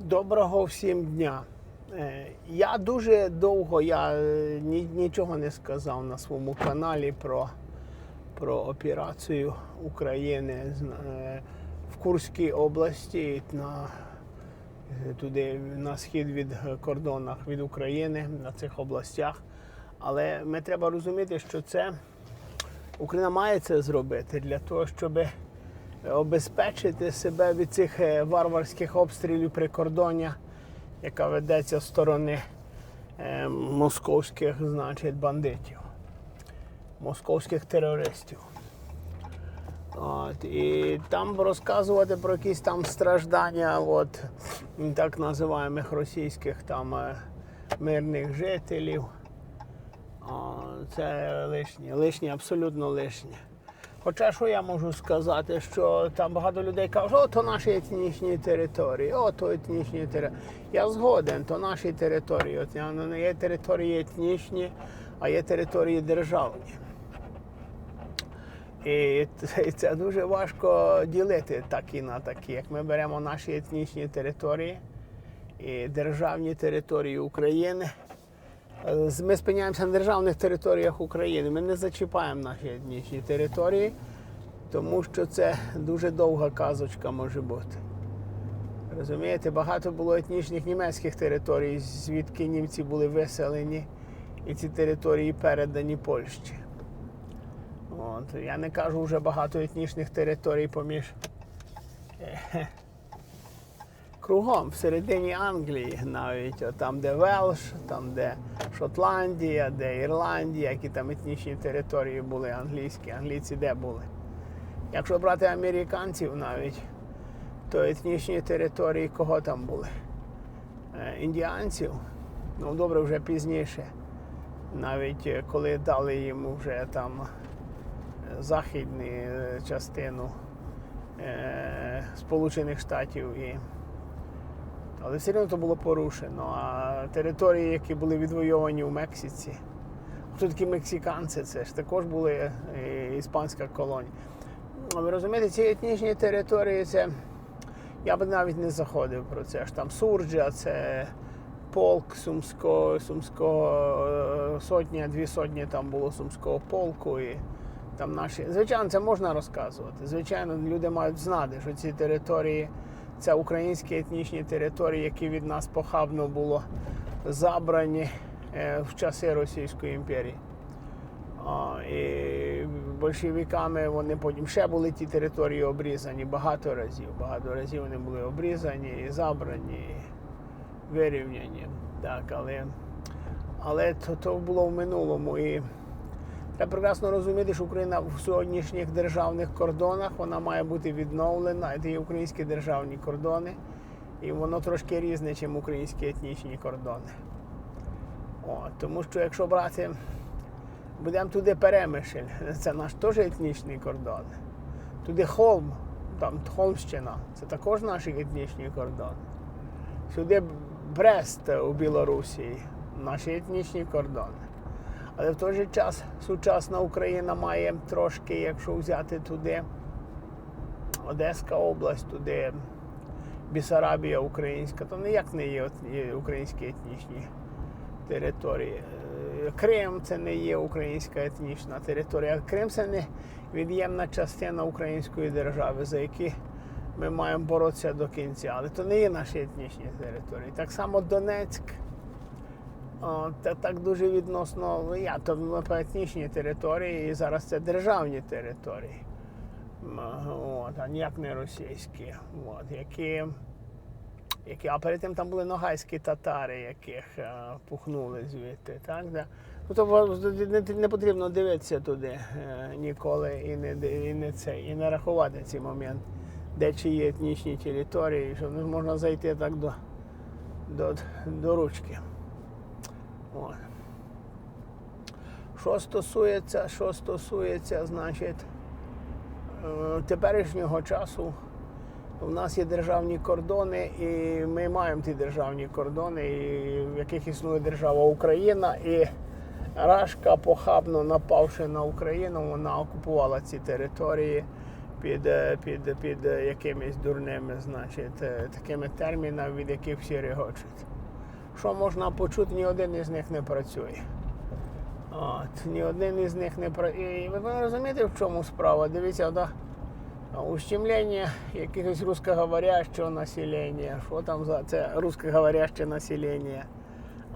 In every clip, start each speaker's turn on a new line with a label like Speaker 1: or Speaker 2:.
Speaker 1: Доброго всім дня. Е, Я дуже довго я е, нічого не сказав на своєму каналі про, про операцію України е, в Курській області на, туди на схід від кордонах від України на цих областях. Але ми треба розуміти, що це Україна має це зробити для того, щоб обезпечити себе від цих е, варварських обстрілів прикордоння, яка ведеться з сторони е, московських, значить, бандитів, московських терористів. От, і там розказувати про якісь там страждання, от, так називаємих російських там е, мирних жителів. Це лишнє, лишнє, абсолютно лишнє. Хоча що я можу сказати, що там багато людей кажуть, о, то наші етнічні території, о, то етнічні території. Я згоден, то наші території. От, я- ну, є території етнічні, а є території державні. І це дуже важко ділити такі на такі. Як ми беремо наші етнічні території і державні території України. Е, Ми спиняємося на державних територіях України. Ми не зачіпаємо наші етнічні території, тому що це дуже довга казочка може бути. Розумієте, багато було етнічних німецьких територій, звідки німці були виселені, і ці території передані Польщі. От. Я не кажу вже багато етнічних територій поміж е, кругом, всередині Англії, навіть там, де Велш, там, де Шотландія, де Ірландія, які там етнічні території були англійські, англійці де були. Якщо брати американців навіть, то етнічні території кого там були? Е, Індіанців, ну добре, вже пізніше. Навіть е, коли дали їм вже там е, західну частину Сполучених Штатів і але все одно то було порушено. А території, які були відвойовані у Мексиці, хто такі мексиканці, це ж також були е, іспанська колонія. Ви розумієте, ці етнічні території, це я б навіть не заходив про це. Ж там Сурджа, це полк Сумського, Сумського е, сотня, дві сотні там було Сумського полку. І там наші. Звичайно, це можна розказувати. Звичайно, люди мають знати, що ці території це українські етнічні території, які від нас похабно було забрані е, в часи Російської імперії. І большевиками вони потім ще були ті території обрізані багато разів. Багато разів вони були обрізані і забрані, і вирівняні. Так, але але то, то було в минулому. І Треба прекрасно розуміти, що Україна в сьогоднішніх державних кордонах вона має бути відновлена. Це є українські державні кордони, і воно трошки різне, ніж українські етнічні кордони. О, тому що якщо брати, будемо туди Перемишль, це наш теж етнічний кордон. Туди Холм, там Холмщина, це також наші етнічні кордони. Сюди Брест у Білорусі, наші етнічні кордони. Але в той же час сучасна Україна має трошки, якщо взяти туди Одеська область, туди Бісарабія українська, то ніяк не є українські етнічні території. Е, Крим це не є українська етнічна територія. Крим це не від'ємна частина української держави, за які ми маємо боротися до кінця. Але то не є наші етнічні території. Так само Донецьк. Це так дуже відносно я, то етнічні території, і зараз це державні території. От, а ніяк не російські. От, які, які, а перед тим там були ногайські татари, яких е, пухнули звідти. Так, да? ну, не, не потрібно дивитися туди е, ніколи і не, і не це, і не рахувати ці моменти, де чиї етнічні території, що можна зайти так до, до, до ручки. Що стосується, що стосується, значить, е, теперішнього часу у нас є державні кордони, і ми маємо ті державні кордони, в яких існує держава Україна. І Рашка, похабно напавши на Україну, вона окупувала ці території під, е, під, під якимись дурними, значить, е, такими термінами, від яких всі регочуть. Що можна почути, ні один із них не працює. От, ні один із них не працює. І ви розумієте, в чому справа? Дивіться, да? ущемлення якихось русскоговорящого населення. Що там за це русскоговоряще населення?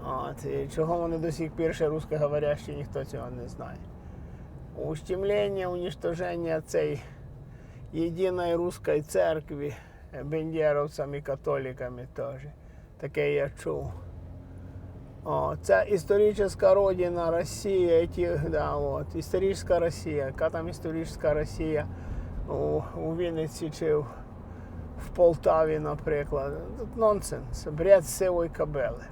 Speaker 1: От, і чого вони до сих пір ще русскоговорящі, ніхто цього не знає. Ущемлення, уничтоження цієї єдиної русської церкви бендєровцями, католиками теж. Таке я чув. О, це історична родина Росія, ті, да, от, історична Росія. Яка там історична Росія у, у Вінниці чи в, в Полтаві, наприклад. Тут нонсенс, бред сивої кабели.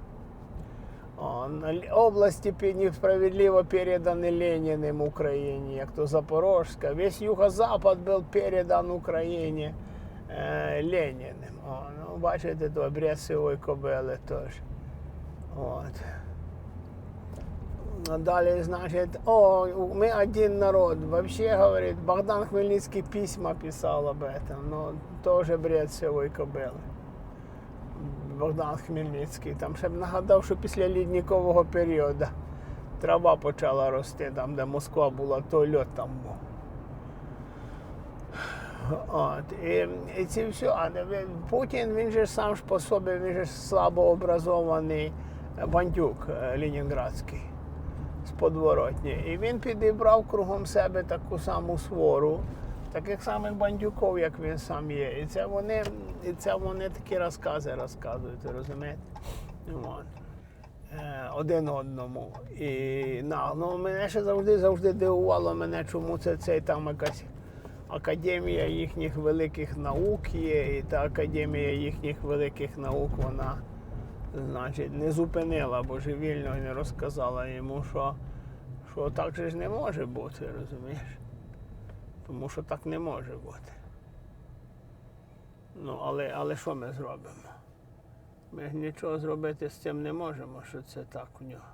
Speaker 1: О, області несправедливо передані Леніним Україні, як то Запорожська. Весь юго-запад був передан Україні е, Леніним. О, ну, бачите, то бред сивої кобили теж. От. А Далі, значить, о, мы один народ. Вообще, говорит, Богдан Хмельницкий письма писал об этом, но тоже бред сивої кобили. Богдан Хмельницький. Там ще б нагадав, що після лідникового періоду трава почала рости, там, де Москва була, то льот там був. От, і, і це все. А Путін, він же сам ж по собі, він же слабо образований бандюк е, Ленінградський з подворотні. І він підібрав кругом себе таку саму свору, таких самих бандюків, як він сам є. І це вони, і це вони такі розкази розказують, розумієте? От. Е, Один одному. І ну, мене ще завжди завжди дивувало мене, чому це цей там якась академія їхніх великих наук є, і та академія їхніх великих наук вона значить, не зупинила божевільно і не розказала йому, що, що так же ж не може бути, розумієш? Тому що так не може бути. Ну, але, але що ми зробимо? Ми ж нічого зробити з цим не можемо, що це так у нього.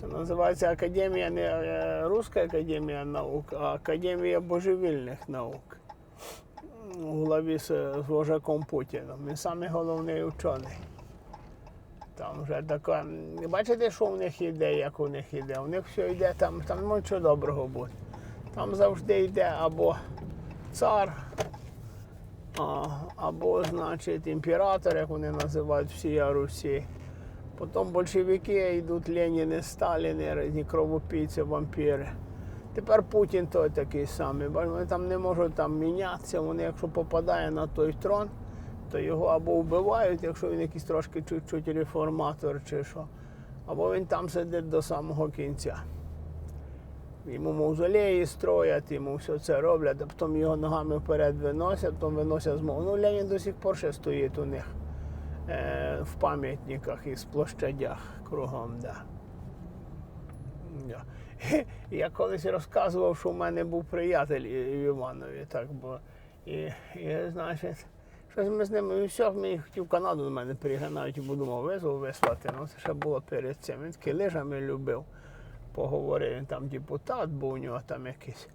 Speaker 1: Це називається Академія не е, Руська академія наук, а Академія божевільних наук. У главі з, з вожаком Путіном. Він самий головний учений. Там вже така. Бачите, що в них іде, як у них іде? У них все йде, там, там ну, доброго буде. Там завжди йде або цар, або, значить, імператор, як вони називають всія Русі. Потім большевики йдуть Леніни, Сталіни, різні кровопійці, вампіри. Тепер Путін той такий самий. Вони там не можуть там мінятися. Вони, якщо попадає на той трон, то його або вбивають, якщо він якийсь трошки чуть-чуть реформатор чи що, або він там сидить до самого кінця. Йому мавзолеї строять, йому все це роблять, а потім його ногами вперед виносять, потім виносять з. Ну, Ленін до сих пор ще стоїть у них в пам'ятниках і площадях кругом. Да. Я колись розказував, що в мене був приятель в Іванові, так було. І, і значить, щось ми з ним, і все, мені хотів Канаду до мене навіть і думав, визвав вислати. Ну, це ще було перед цим. Він такий лижами любив. Поговорив, він там депутат був, у нього там якийсь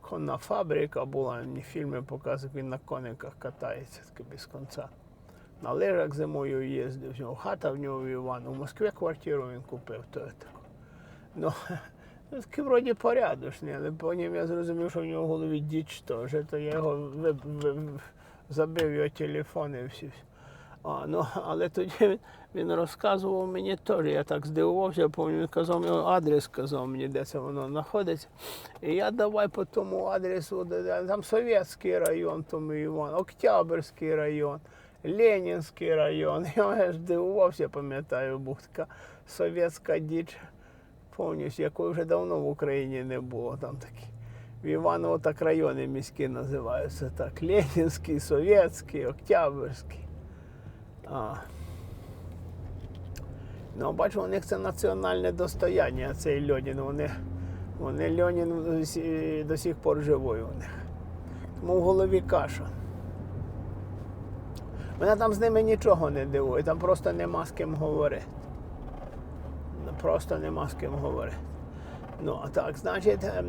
Speaker 1: конна фабрика була, мені фільми показують, він на кониках катається таки без кінця. На лижах зимою їздив, в хата в нього в Івану. В Москві квартиру він купив. То, таку. Ну, ну, такий вроді порядочний, але потім я зрозумів, що в нього в голові діч теж, то я його ви, ви, ви- забив його телефон і всі. А, ну, але тоді він, він розказував мені теж, я так здивувався, пам'ятаю, він казав мені адрес, сказав мені, де це воно знаходиться. І я давай по тому адресу, там Совєтський район, тому Іван, Октябрьський район, Ленінський район. Я ж здивувався, пам'ятаю, був така совєтська діч, повністю, якої вже давно в Україні не було. Там такі. В Іваново так райони міські називаються так. Ленінський, Совєтський, Октябрьський. А. Ну, бачу, у них це національне достояння, цей Льонін. Вони, вони Льонін до сих пор живий у них. Тому в голові каша. Мене там з ними нічого не дивує, там просто нема з ким говорити. Ну, Просто нема з ким говорити. Ну, а так, значить, ем,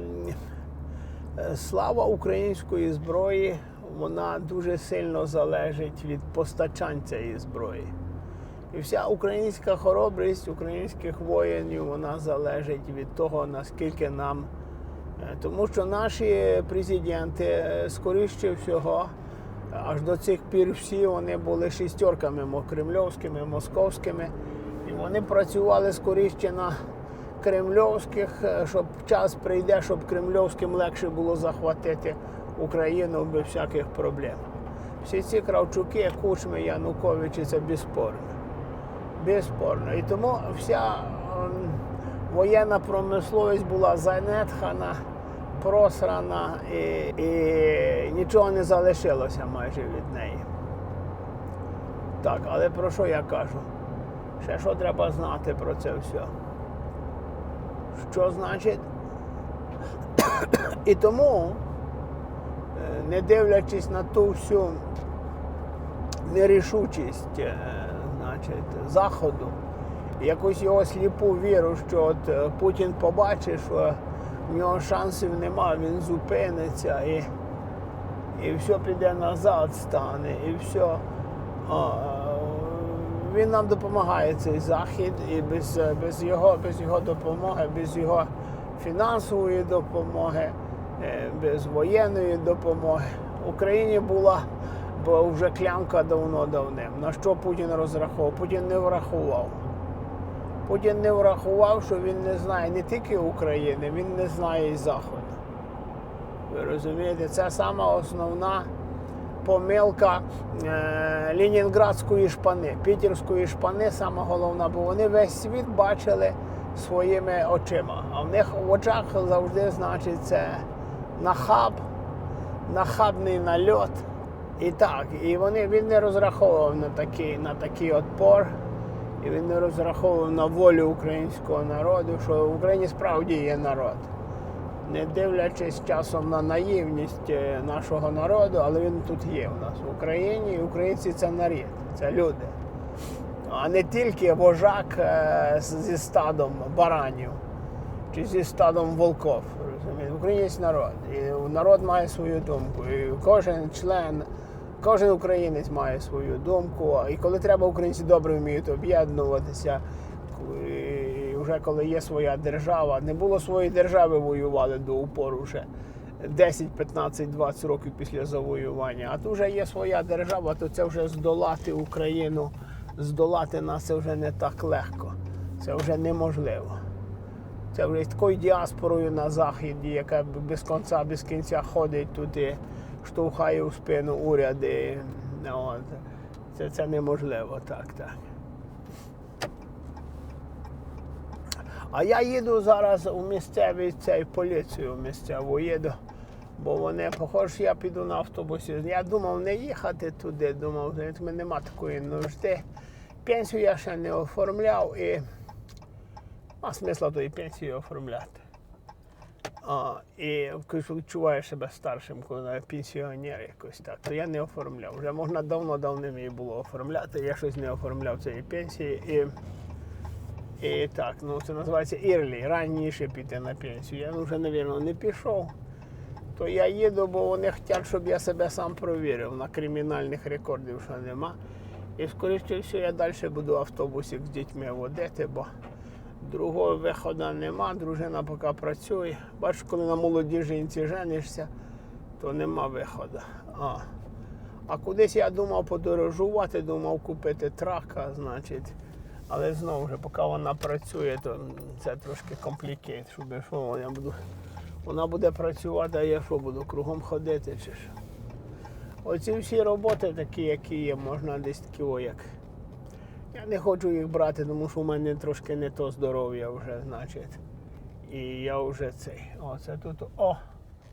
Speaker 1: е, слава української зброї, вона дуже сильно залежить від постачань цієї зброї. І вся українська хоробрість українських воїнів вона залежить від того, наскільки нам. е, Тому що наші президенти, е, скоріше всього, аж до цих пір всі вони були шістерками кремльовськими, московськими. І вони працювали скоріше на кремльовських, е, щоб час прийде, щоб кремльовським легше було захватити Україну без всяких проблем. Всі ці Кравчуки, Кучми, Януковичі це безспорно. Безспорно. І тому вся ем, воєнна промисловість була занедхана, просрана і, і нічого не залишилося майже від неї. Так, але про що я кажу? Ще що треба знати про це все? Що значить? І тому, е, не дивлячись на ту всю нерішучість е, значить, Заходу, якусь його сліпу віру, що от е, Путін побачить, що в нього шансів нема, він зупиниться і, і все піде назад стане, і все. А, він нам допомагає цей захід, і без, без, його, без його допомоги, без його фінансової допомоги, е, без воєнної допомоги Україні була б вже клямка давно-давним. На що Путін розраховував? Путін не врахував. Путін не врахував, що він не знає не тільки України, він не знає і Заходу. Ви розумієте, це сама основна помилка е, Ленінградської шпани, Пітерської шпани, сама головна, бо вони весь світ бачили своїми очима. А в них в очах завжди значить нахаб, нахабний нальот. І так, і вони, він не розраховував на такий, на такий отпор, і він не розраховував на волю українського народу, що в Україні справді є народ не дивлячись часом на наївність е, нашого народу, але він тут є у нас в Україні. І українці це нарід, це люди. А не тільки вожак е, зі стадом баранів чи зі стадом волков. В народ. І народ має свою думку. І кожен член, кожен українець має свою думку. І коли треба, українці добре вміють об'єднуватися. І вже коли є своя держава, не було своєї держави, воювали до упору вже 10, 15, 20 років після завоювання. А тут вже є своя держава, то це вже здолати Україну, здолати нас це вже не так легко. Це вже неможливо. Це вже з такою діаспорою на заході, яка без кінця, без кінця ходить туди, штовхає у спину уряди. От. Це, це неможливо, так, так. А я їду зараз у місцевий цей поліцію місцеву їду, бо вони, похоже, я піду на автобусі. Я думав не їхати туди, думав, знаєте, мене нема такої нужди. Пенсію я ще не оформляв і а смисла тої пенсії оформляти. А, і коли відчуваєш себе старшим, коли пенсіонер якось так, то я не оформляв. Вже можна давно-давно мені було оформляти. Я щось не оформляв цієї пенсії. І і так, ну це називається ірлі, раніше піти на пенсію. Я вже, мабуть, не пішов. То я їду, бо вони хочуть, щоб я себе сам провірив. На кримінальних рекордів що нема. І скоріше все я далі буду автобусик з дітьми водити, бо другого виходу нема, дружина поки працює. Бачиш, коли на молодій жінці женишся, то нема виходу. А. А кудись я думав подорожувати, думав купити трака, значить. Але знову ж, поки вона працює, то це трошки комплікейт, щоб що я буду. Вона буде працювати, а я що буду кругом ходити чи що. Оці всі роботи такі, які є, можна десь такі о, як. Я не хочу їх брати, тому що в мене трошки не то здоров'я вже, значить. І я вже цей. Оце тут. О!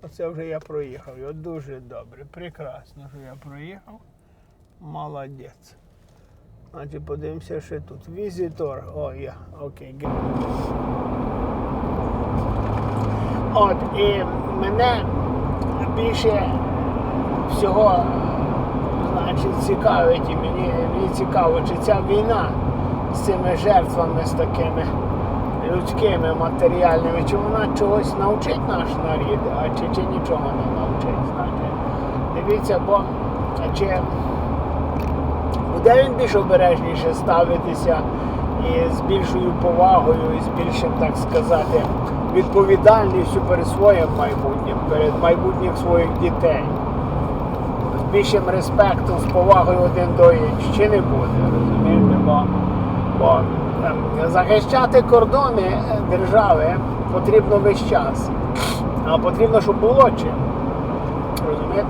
Speaker 1: Оце вже я проїхав. От дуже добре, прекрасно, що я проїхав. Молодець. Значить, подивимося, що тут. Візитор. О, я. Окей. От, і мене більше всього, значить, цікавить, і мені, мені цікаво, чи ця війна з цими жертвами, з такими людськими, матеріальними, чи вона чогось навчить наш нарід, а чи, чи нічого не навчить. Знаєте. Дивіться, бо чи буде він більш обережніше ставитися і з більшою повагою, і з більшим, так сказати, відповідальністю перед своїм майбутнім, перед майбутнім своїх дітей. Більшим респектом, з повагою один до не буде? Бо, бо ем, захищати кордони держави потрібно весь час. А потрібно, щоб було чим. Розумієте?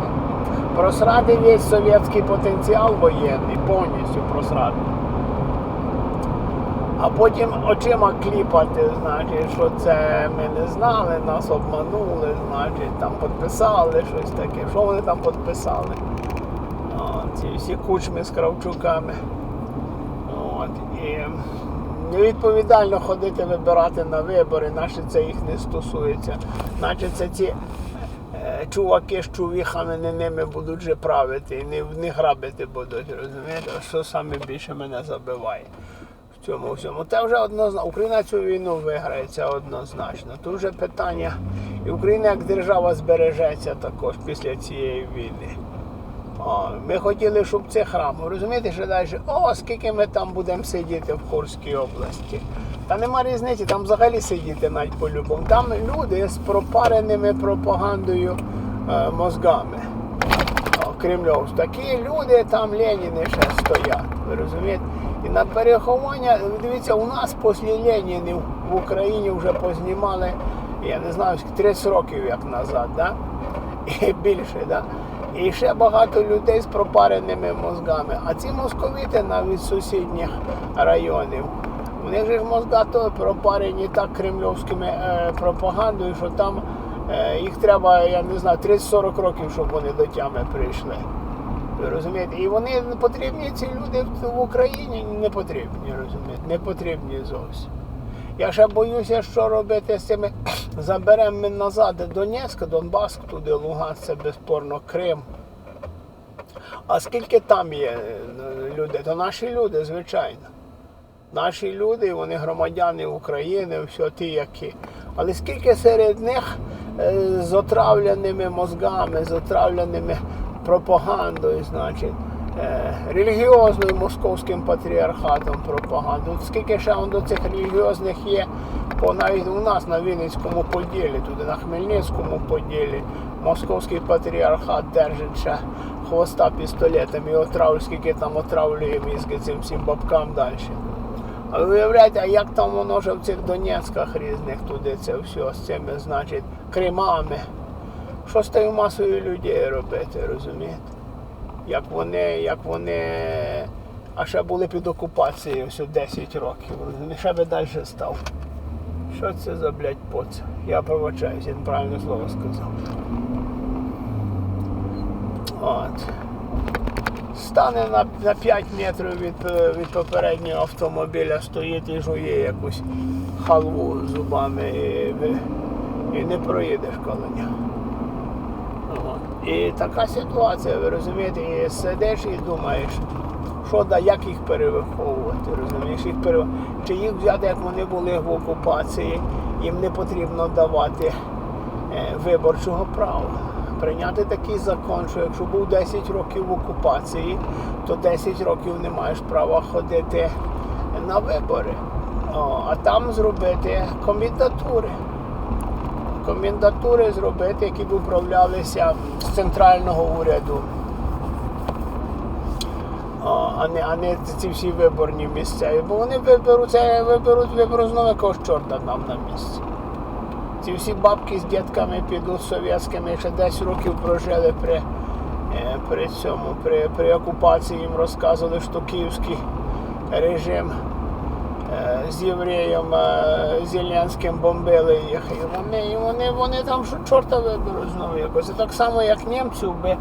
Speaker 1: Просрати весь совєтський потенціал воєнний, повністю просрати. А потім очима кліпати, значить, що це ми не знали, нас обманули, значить, там підписали щось таке. Що вони там підписали? Ці всі кучми з кравчуками. От. І невідповідально ходити вибирати на вибори, наче це їх не стосується. Наче це ці е, чуваки з чувіхами не ними будуть вже правити і не, не грабити будуть, розумієте? Що саме більше мене забиває в цьому всьому. Це вже однозначно. Україна цю війну виграє, це однозначно. Тут вже питання, і Україна як держава збережеться також після цієї війни. О, ми хотіли, щоб це храм. Розумієте, що далі? О, скільки ми там будемо сидіти в Курській області. Та нема різниці, там взагалі сидіти навіть по-любому. Там люди з пропареними пропагандою е, мозгами. О, Кремльов. Такі люди, там Леніни ще стоять. Ви розумієте? І на переховання, дивіться, у нас після Ленінів в Україні вже познімали, я не знаю, 30 років як назад, да? і більше. Да? І ще багато людей з пропареними мозгами. А ці московіти навіть з сусідніх районів. У них же ж мозга то пропарені так кремльовськими е, пропагандою, що там е, їх треба, я не знаю, 30-40 років, щоб вони до тями прийшли. Ви розумієте? І вони не потрібні, ці люди в- Україні не потрібні, розумієте? Не потрібні зовсім. Я ще боюся, що робити з цими. Заберемо ми назад Донецьк, Донбас, туди Луганськ, це безспорно Крим. А скільки там є е, людей? То наші люди, звичайно. Наші люди, вони громадяни України, все ті, які. Але скільки серед них е, з отравленими мозгами, з отравленими пропагандою, значить, релігіозною московським патріархатом пропагандою. От Скільки ще до цих релігіозних є, по навіть у нас на Вінницькому поділі, туди на Хмельницькому поділі, московський патріархат держить ще хвоста пістолетом і отравлює, скільки там отравлює мізки цим всім бабкам далі. А ви уявляєте, а як там воно вже в цих Донецьках різних туди це все з цими, значить, кремами. Що з тою масою людей робити, розумієте? Як вони, як вони, а ще були під окупацією все 10 років, розумієте? Ще би далі став. Що це за, блядь, поц? Я пробачаюсь, я неправильне слово сказав. От. Стане на, на 5 метрів від, е, від попереднього автомобіля, стоїть і жує якусь халву зубами і, і не проїдеш коло нього. І така ситуація, ви розумієте, і сидиш і думаєш, що да, як їх перевиховувати, розумієш, їх пере... чи їх взяти, як вони були в окупації, їм не потрібно давати е, виборчого права. Прийняти такий закон, що якщо був 10 років в окупації, то 10 років не маєш права ходити на вибори. О, а там зробити комендатури. Комендатури зробити, які б управлялися з центрального уряду. А не, а не ці всі виборні місцеві. Бо вони виберуть, виберуть, виберуть знову якогось чорта нам на місці. Ці всі бабки з дітками підуть совєтськими, ще 10 років прожили при, е, при цьому, при, при окупації їм розказували, що київський режим з євреєм е, Зеленським бомбили їх. І вони, вони, вони там що чорта виберуть знову якось. Так само, як німців би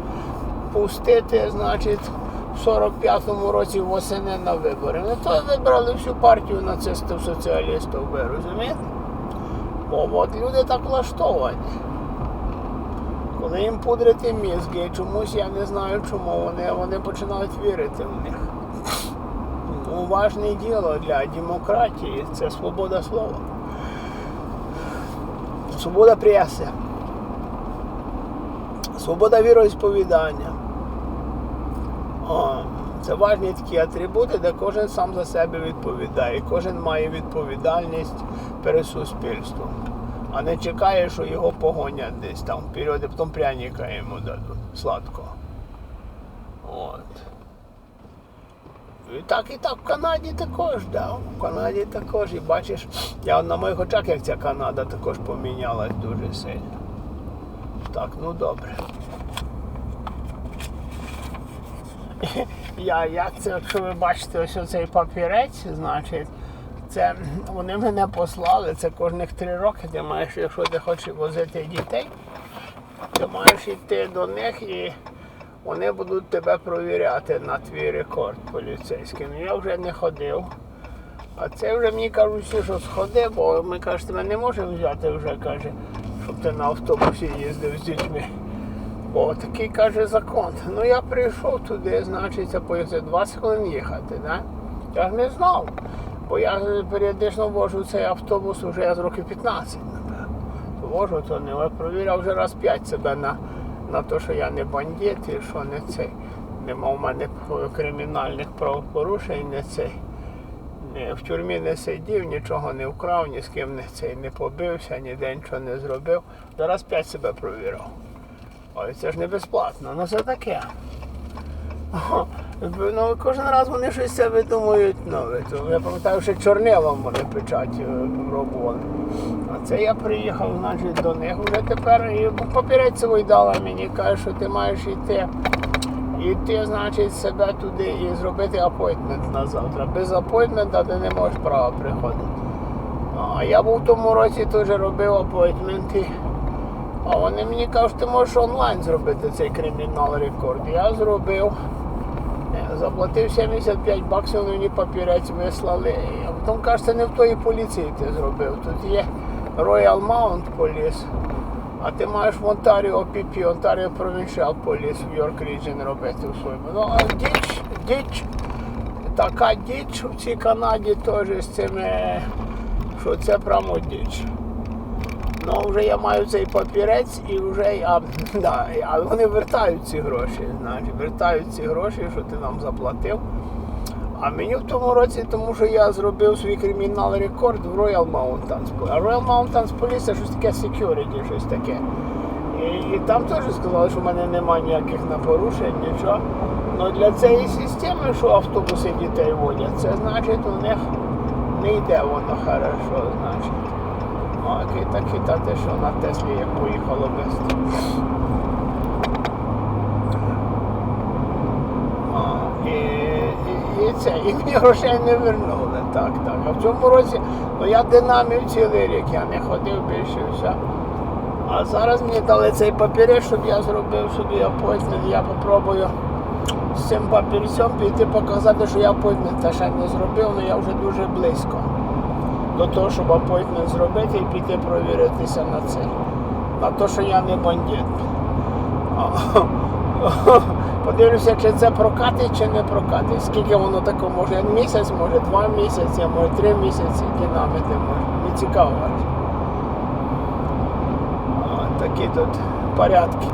Speaker 1: пустити, значить, в 45-му році восени на вибори. Ну то вибрали всю партію нацистів, соціалістів, ви розумієте? Бо от люди так влаштовані. Коли їм пудрити мізки, чомусь я не знаю чому, вони, вони починають вірити в них. Ну, важне діло для демократії це свобода слова. Свобода преси. Свобода віросповідання. О, це важні такі атрибути, де кожен сам за себе відповідає. Кожен має відповідальність перед суспільством. А не чекає, що його погонять десь там вперед, і потім пряника йому дадуть сладкого. От. І так і так в Канаді також, да. В Канаді також. І бачиш, я на моїх очах, як ця Канада також помінялась дуже сильно. Так, ну добре. Я, як це, якщо ви бачите ось цей папірець, значить, це вони мене послали, це кожних три роки ти маєш, якщо ти хочеш возити дітей, ти маєш йти до них і вони будуть тебе провіряти на твій рекорд поліцейський. Ну я вже не ходив. А це вже мені кажуть, що сходи, бо ми кажуть, тебе не можемо взяти вже, каже, щоб ти на автобусі їздив з дітьми. О, такий каже закон. Ну я прийшов туди, значить, це поїхати 20 хвилин їхати, да? Я ж не знав. Бо я періодично вожу цей автобус вже з років 15, напевно. Вожу, то не провіряв вже раз 5 себе на, на те, що я не бандит і що не цей. Нема в мене кримінальних правопорушень, не цей. В тюрмі не сидів, нічого не вкрав, ні з ким не цей не побився, ніде нічого не зробив. Зараз п'ять себе провірив. Ой, це ж не безплатно, ну це таке. Ну, кожен раз вони щось видумують нове. Я пам'ятаю, що чорнилом вони печать е, пробували. А це я приїхав, значить, до них вже тепер і папірець дала мені, каже, що ти маєш йти. Іти, значить, себе туди і зробити апойтмент на завтра. Без апойтмента ти не можеш права приходити. А я був в тому році теж робив апойтменти. А вони мені кажуть, ти можеш онлайн зробити цей кримінал рекорд. Я зробив. Заплатив 75 баксів, вони мені папірець вислали. А потім кажуть, не в тої поліції ти зробив. Тут є Royal Mount Police, а ти маєш в Онтаріо ОПП, Ontario Provincial Police в York Region робити у своєму. Ну, а діч, діч, така діч в цій Канаді теж з цими, що це прямо діч. Ну, вже я маю цей папірець і вже я, да, але вони вертають ці гроші. Значить, вертають ці гроші, що ти нам заплатив. А мені в тому році, тому що я зробив свій кримінал рекорд в Royal Mountains. А Royal Mountains Police це щось таке security, щось таке. І, і там теж сказали, що в мене немає ніяких напорушень, нічого. Але для цієї системи, що автобуси дітей водять, це значить у них не йде воно хорошо, значить. А кита китати, що на Теслі як поїхало без. І це, і мені грошей не вернули. Так, так. А в цьому році, ну я динамів цілий рік, я не ходив більше все. А зараз мені дали цей папірець, щоб я зробив собі апойтмент. Я попробую з цим папірцем піти показати, що я апойтмент ще не зробив, але я вже дуже близько до того, щоб апойтмент зробити і піти провіритися на це. На те, що я не бандит. Подивлюся, чи це прокатить, чи не прокатить. Скільки воно таке може місяць, може два місяці, може три місяці динамити може. Не цікаво. Такі тут порядки.